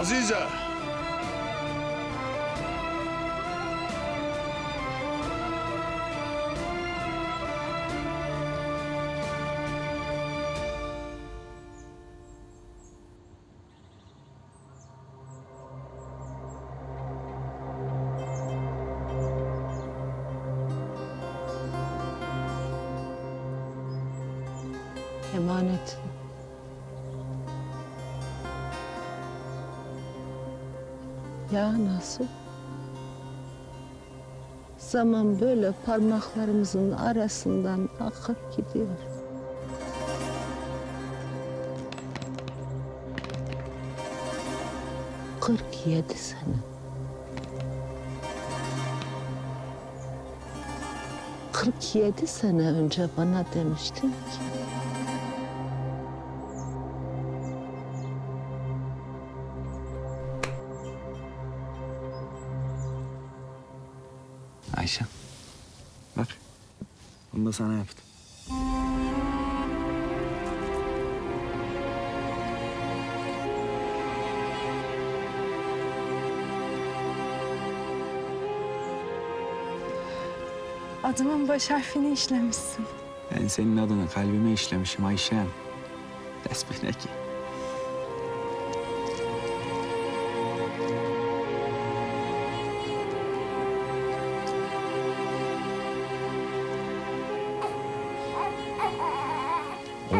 Azize. Ya nasıl? Zaman böyle parmaklarımızın arasından akıp gidiyor. Kırk yedi sene. Kırk yedi sene önce bana demiştin ki Ayşe. Bak. Bunu da sana yaptım. Adımın baş harfini işlemişsin. Ben senin adını kalbime işlemişim Ayşem. Tesbih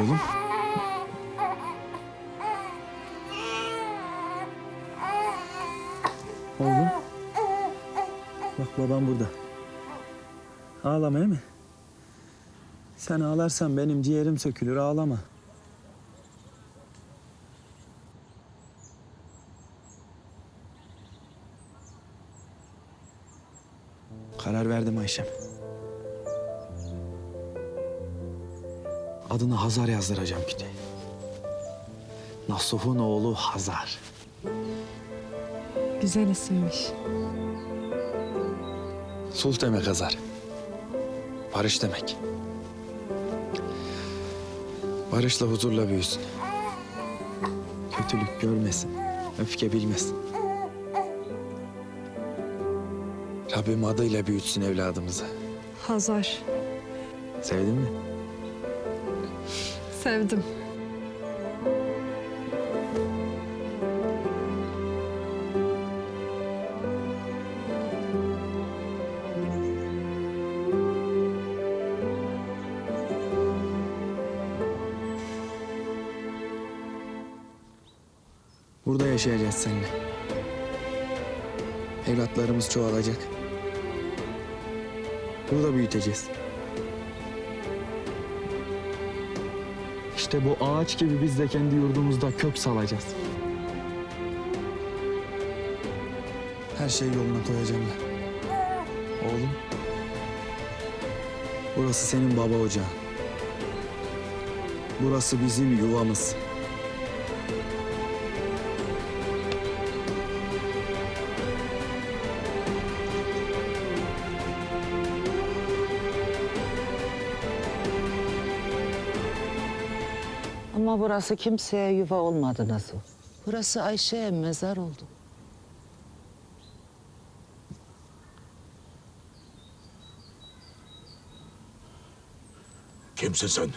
Oğlum. Oğlum. Bak babam burada. Ağlama değil mi? Sen ağlarsan benim ciğerim sökülür ağlama. Karar verdim Ayşem. Adını Hazar yazdıracağım kütüğe. Nasuh'un oğlu Hazar. Güzel isimmiş. Sulh demek Hazar. Barış demek. Barışla huzurla büyüsün. Kötülük görmesin, öfke bilmesin. Rabbim adıyla büyütsün evladımızı. Hazar. Sevdin mi? Sevdim. Burada yaşayacağız seninle. Evlatlarımız çoğalacak. Burada büyüteceğiz. İşte bu ağaç gibi biz de kendi yurdumuzda kök salacağız. Her şeyi yoluna koyacağım ben. Oğlum. Burası senin baba ocağın. Burası bizim yuvamız. Ama burası kimseye yuva olmadı nasıl? Burası Ayşe'ye mezar oldu. Kimsin sen?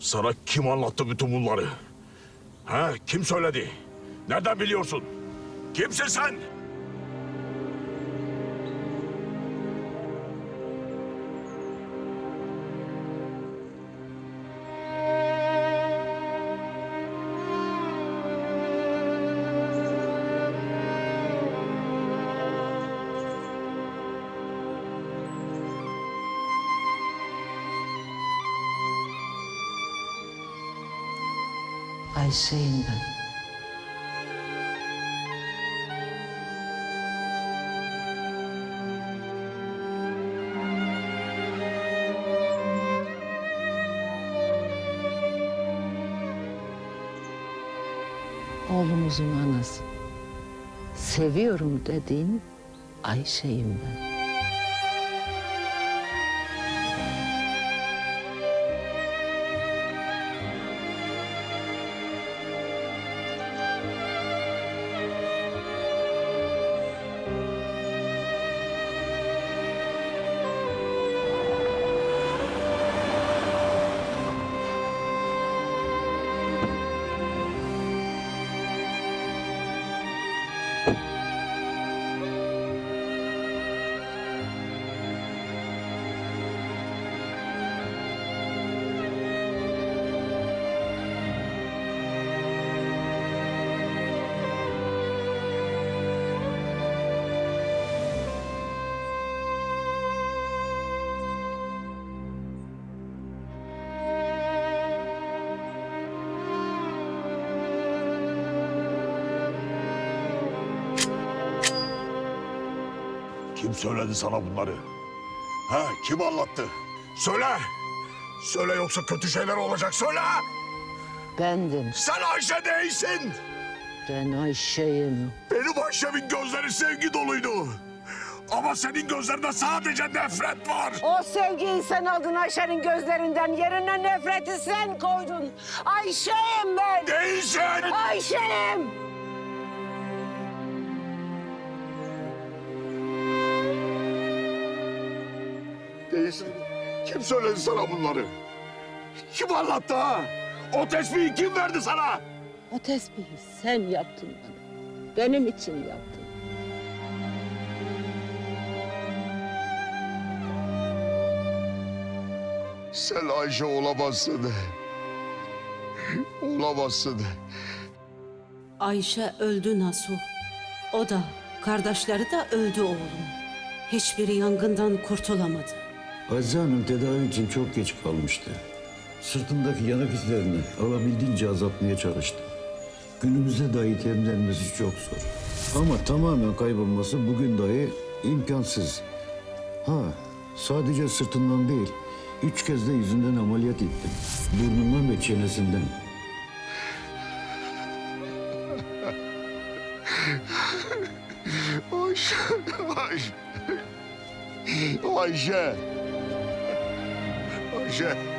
Sana kim anlattı bütün bunları? Ha? Kim söyledi? Nereden biliyorsun? Kimsin sen? Ayşe'yim ben. Oğlumuzun anası. Seviyorum dediğin Ayşe'yim ben. Kim söyledi sana bunları? Ha, kim anlattı? Söyle! Söyle yoksa kötü şeyler olacak, söyle! Bendim. Sen Ayşe değilsin! Ben Ayşe'yim. Benim Ayşe'min gözleri sevgi doluydu. Ama senin gözlerinde sadece nefret var. O sevgiyi sen aldın Ayşe'nin gözlerinden. Yerine nefreti sen koydun. Ayşe'yim ben. Değilsin! Ayşe'yim. Değilsin. Kim söyledi sana bunları? Kim anlattı ha? O tesbihi kim verdi sana? O tesbihi sen yaptın bana. Benim için yaptın. Sen Ayşe olamazsın. Olamazsın. Ayşe öldü Nasuh. O da, kardeşleri de öldü oğlum. Hiçbiri yangından kurtulamadı. Azize Hanım tedavi için çok geç kalmıştı. Sırtındaki yanak izlerini alabildiğince azaltmaya çalıştı. Günümüzde dahi temizlenmesi çok zor. Ama tamamen kaybolması bugün dahi imkansız. Ha, sadece sırtından değil, üç kez de yüzünden ameliyat ettim. Burnundan ve çenesinden. Ayşe, Ayşe. Ayşe. Ayşe.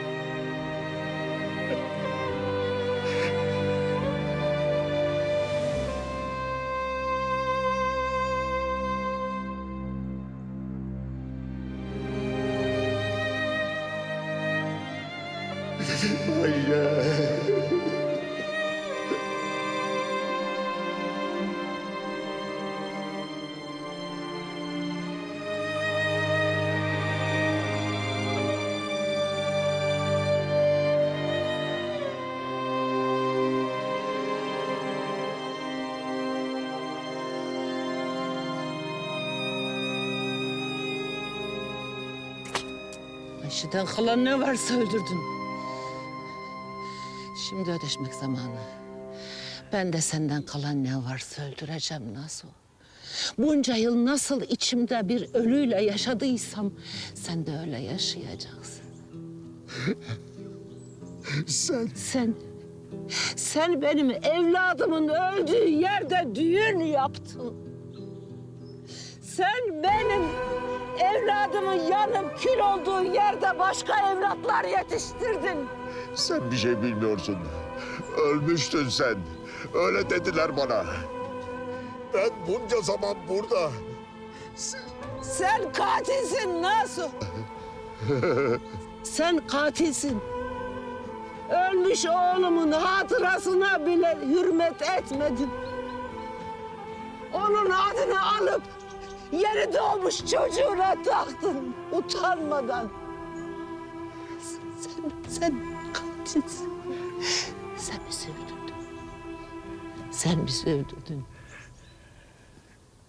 Ayşe'den kalan ne varsa öldürdün. Şimdi ödeşmek zamanı. Ben de senden kalan ne varsa öldüreceğim nasıl? Bunca yıl nasıl içimde bir ölüyle yaşadıysam sen de öyle yaşayacaksın. Sen Sen, sen benim evladımın öldüğü yerde düğün yaptın. Sen benim evladımın yanıp kül olduğu yerde başka evlatlar yetiştirdin. Sen bir şey bilmiyorsun. Ölmüştün sen. Öyle dediler bana. Ben bunca zaman burada. Sen katilsin Nasu. Sen katilsin. Ölmüş oğlumun hatırasına bile hürmet etmedin. Onun adını alıp yeni doğmuş çocuğuna taktın utanmadan. Sen, sen katilsin. Sen bizi öldürdün. Sen bizi öldürdün.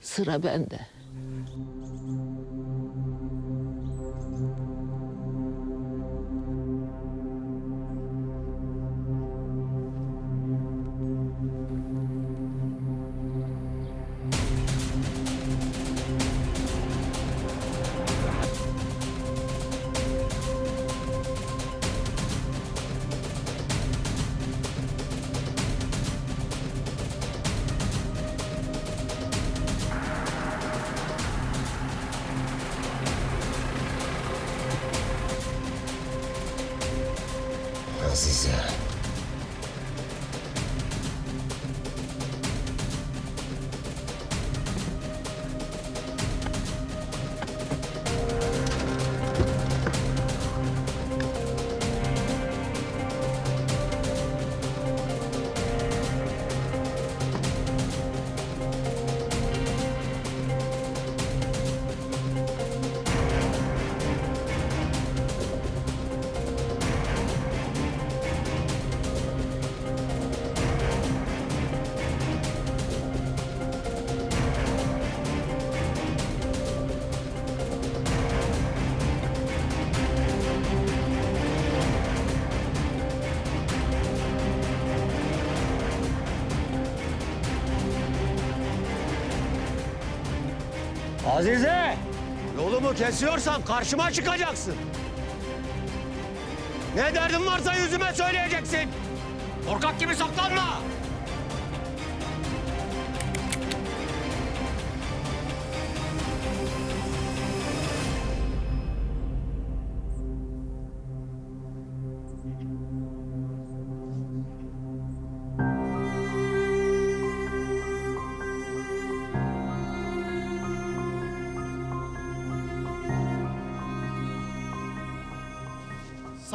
Sıra bende. Azize! Yolumu kesiyorsan karşıma çıkacaksın. Ne derdin varsa yüzüme söyleyeceksin. Korkak gibi saklanma.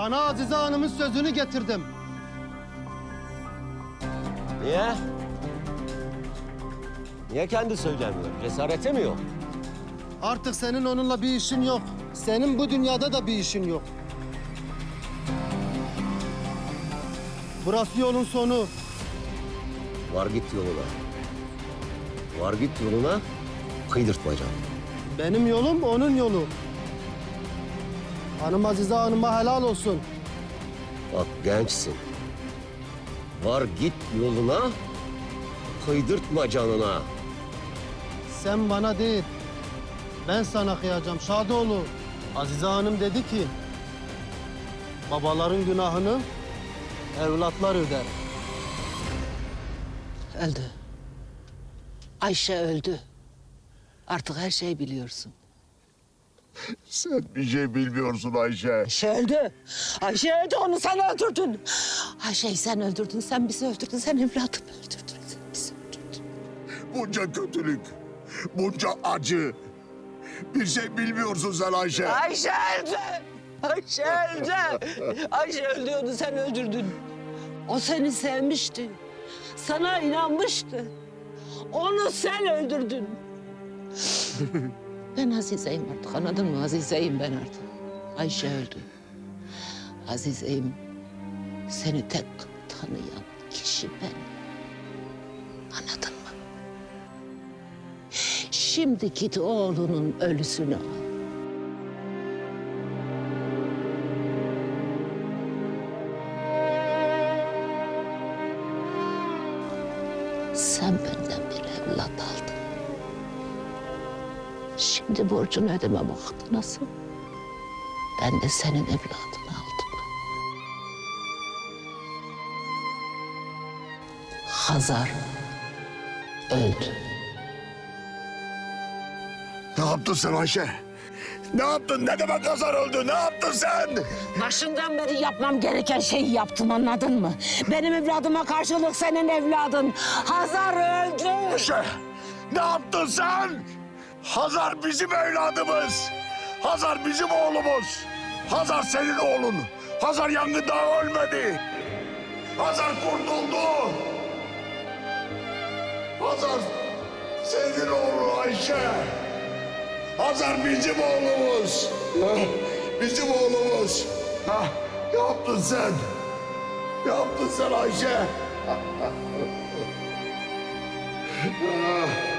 Sana Azize Hanım'ın sözünü getirdim. Niye? Niye kendi söylemiyor? Cesareti mi yok? Artık senin onunla bir işin yok. Senin bu dünyada da bir işin yok. Burası yolun sonu. Var git yoluna. Var git yoluna. Kıydırtma canım. Benim yolum onun yolu. Hanım Azize Hanım'a helal olsun. Bak gençsin. Var git yoluna. Kıydırtma canına. Sen bana değil, ben sana kıyacağım Şadoğlu. Azize Hanım dedi ki, babaların günahını evlatlar öder. Öldü. Ayşe öldü. Artık her şeyi biliyorsun. Sen bir şey bilmiyorsun Ayşe. Ayşe öldü. Ayşe öldü onu sen öldürdün. Ayşe'yi sen öldürdün. Sen bizi öldürdün. Sen evladımı öldürdün. Sen bizi öldürdün. Bunca kötülük, bunca acı. Bir şey bilmiyorsun sen Ayşe. Ayşe öldü. Ayşe öldü. Ayşe öldü onu sen öldürdün. O seni sevmişti. Sana inanmıştı. Onu sen öldürdün. ben Azize'yim artık anladın mı? Azize'yim ben artık. Ayşe öldü. Azize'yim. Seni tek tanıyan kişi ben. Anladın mı? Şimdi git oğlunun ölüsünü al. Sen benden bir evlat aldın. Şimdi borcunu ödeme vakti nasıl? Ben de senin evladını aldım. Hazar öldü. Ne yaptın sen Ayşe? Ne yaptın? Ne demek Hazar öldü? Ne yaptın sen? Başından beri yapmam gereken şeyi yaptım anladın mı? Benim evladıma karşılık senin evladın. Hazar öldü. Ayşe, ne yaptın sen? Hazar bizim evladımız. Hazar bizim oğlumuz. Hazar senin oğlun. Hazar yangında ölmedi. Hazar kurtuldu. Hazar senin oğlun Ayşe. Hazar bizim oğlumuz. Bizim oğlumuz. Ha, yaptın sen? Yaptın sen Ayşe?